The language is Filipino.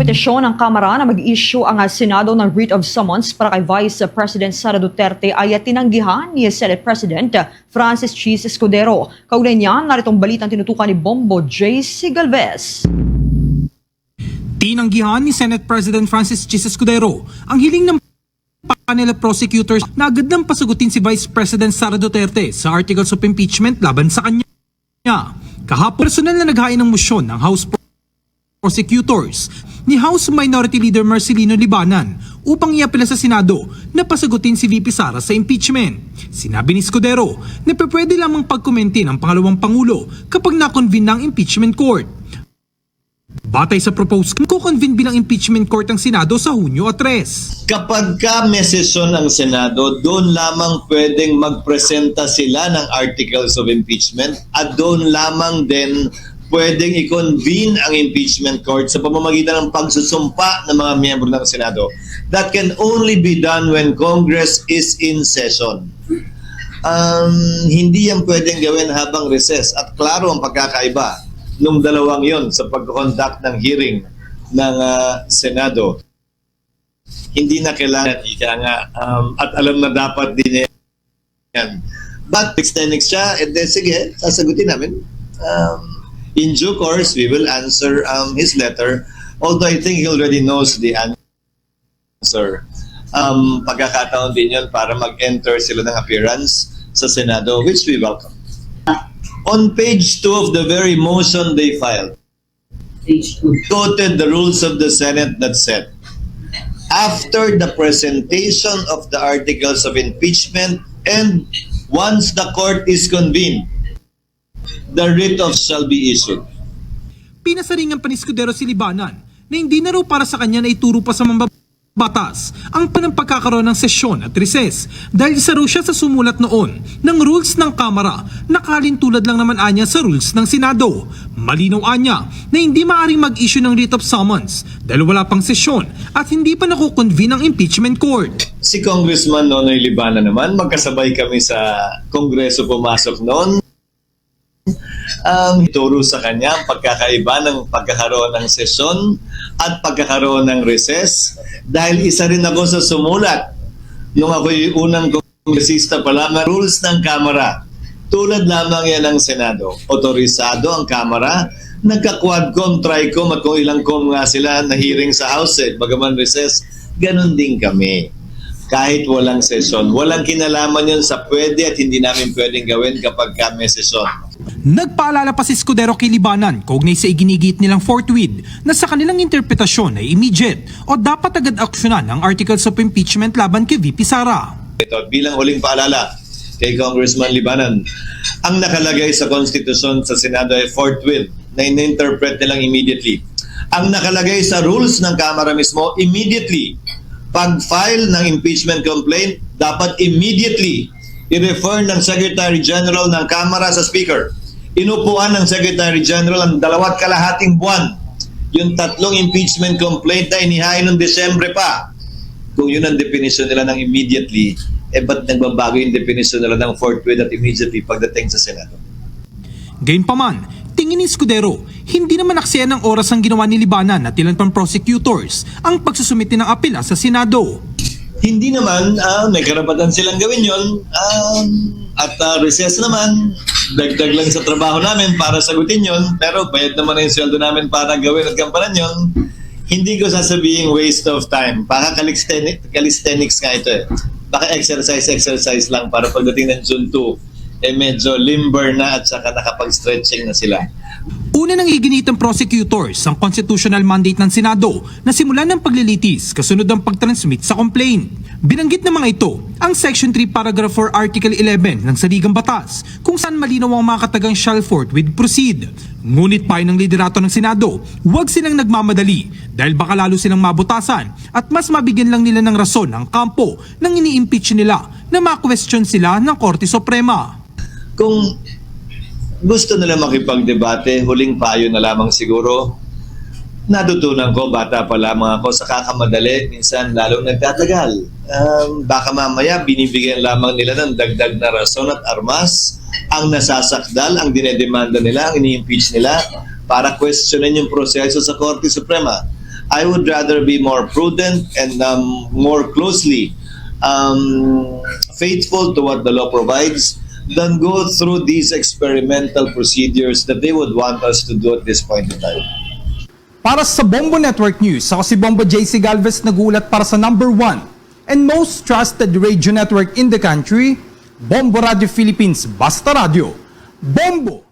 petisyon ng Kamara na mag-issue ang ah, Senado ng writ of summons para kay Vice President Sara Duterte ay tinanggihan ni Senate President Francis Cheese Escudero. Kaugnay niyan, naritong balitang tinutukan ni Bombo J. C. Galvez. Tinanggihan ni Senate President Francis Chis Escudero ang hiling ng panel of prosecutors na agad nang pasagutin si Vice President Sara Duterte sa articles of impeachment laban sa kanya. Kahapon, personal na naghain ng motion ng House prosecutors ni House Minority Leader Marcelino Libanan upang iapela sa Senado na pasagutin si VP Sara sa impeachment. Sinabi ni Escudero na pwede lamang pagkomenti ng pangalawang pangulo kapag na-convene ng impeachment court. Batay sa proposed, ko-convene bilang impeachment court ang Senado sa Hunyo 3. Kapag ka may sesyon ang Senado, doon lamang pwedeng magpresenta sila ng articles of impeachment at doon lamang din pwedeng i-convene ang impeachment court sa pamamagitan ng pagsusumpa ng mga miyembro ng Senado. That can only be done when Congress is in session. Um, hindi yan pwedeng gawin habang recess at klaro ang pagkakaiba nung dalawang yon sa pag-conduct ng hearing ng ah, Senado hindi na kailangan ika nga um, at alam na dapat din yan. But extending siya, and then sige, sasagutin namin. Um, in due course, we will answer um, his letter. Although I think he already knows the answer. Um, pagkakataon din yun para mag-enter sila ng appearance sa Senado, which we welcome. On page 2 of the very motion they filed, Page 2. quoted the rules of the Senate that said, after the presentation of the articles of impeachment and once the court is convened, the writ of shall be issued. Pinasaringan pa ni Escudero si Libanan na hindi na raw para sa kanya na ituro pa sa mambabatas ang panang pagkakaroon ng sesyon at recess dahil isa raw siya sa sumulat noon ng rules ng Kamara na kalintulad lang naman anya sa rules ng Senado. Malinaw anya na hindi maaring mag-issue ng writ of summons dahil wala pang sesyon at hindi pa nakukonvene ang impeachment court. Si Congressman Nonoy Libana naman, magkasabay kami sa Kongreso pumasok noon. Um, ituro sa kanya ang pagkakaiba ng pagkakaroon ng sesyon at pagkakaroon ng recess dahil isa rin ako sa sumulat nung ako yung unang kongresista pa lamang rules ng Kamara. Tulad lamang yan ng Senado. Otorisado ang Kamara. Nagka-quadcom, tricom at kung ilang com nga sila na hearing sa House eh, bagaman recess, ganun din kami. Kahit walang sesyon. Walang kinalaman yun sa pwede at hindi namin pwedeng gawin kapag ka may sesyon. Nagpaalala pa si Escudero kay Libanan kaugnay sa iginigit nilang forthwith na sa kanilang interpretasyon ay immediate o dapat agad aksyonan ang articles of impeachment laban kay VP Sara. Ito, bilang huling paalala kay Congressman Libanan, ang nakalagay sa konstitusyon sa Senado ay forthwith na in-interpret nilang immediately. Ang nakalagay sa rules ng Kamara mismo, immediately. Pag-file ng impeachment complaint, dapat immediately i-refer ng Secretary General ng Kamara sa Speaker. Inupuan ng Secretary General ang dalawat kalahating buwan yung tatlong impeachment complaint na inihain noong Desyembre pa kung yun ang definition nila ng immediately, eh ba't nagbabago yung definition nila ng forthwith at immediately pagdating sa Senado? Gayunpaman, tingin ni Escudero, hindi naman aksaya ng oras ang ginawa ni Libanan at ilan pang prosecutors ang pagsusumiti ng apela sa Senado. Hindi naman, ah, may karapatan silang gawin yon Um, at ah, recess naman, dagdag lang sa trabaho namin para sagutin yon pero bayad naman na yung sweldo namin para gawin at gampanan yon hindi ko sasabihin waste of time. Baka calisthenics, calisthenics nga ito eh. Baka exercise, exercise lang para pagdating ng June 2, eh medyo limber na at saka nakapag-stretching na sila. Una nang iginitang prosecutors ang constitutional mandate ng Senado na simulan ng paglilitis kasunod ng pag-transmit sa complaint. Binanggit ng mga ito ang Section 3 Paragraph 4 Article 11 ng Saligang Batas kung saan malinaw ang mga katagang shall forthwith proceed. Ngunit payo ng liderato ng Senado, huwag silang nagmamadali dahil baka lalo silang mabutasan at mas mabigyan lang nila ng rason ang kampo nang ini-impeach nila na ma-question sila ng Korte Suprema. Kung gusto nila makipagdebate, huling payo na lamang siguro, natutunan ko, bata pa lamang ako, sa kakamadali, minsan lalong nagtatagal. Um, baka mamaya binibigyan lamang nila ng dagdag na rason at armas ang nasasakdal, ang dinedemanda nila, ang ini-impeach nila para questionin yung proseso sa Korte Suprema. I would rather be more prudent and um, more closely um, faithful to what the law provides than go through these experimental procedures that they would want us to do at this point in time. Para sa Bombo Network News, ako si Bombo JC Galvez nagulat para sa number one and most trusted radio network in the country, Bombo Radio Philippines Basta Radio. Bombo!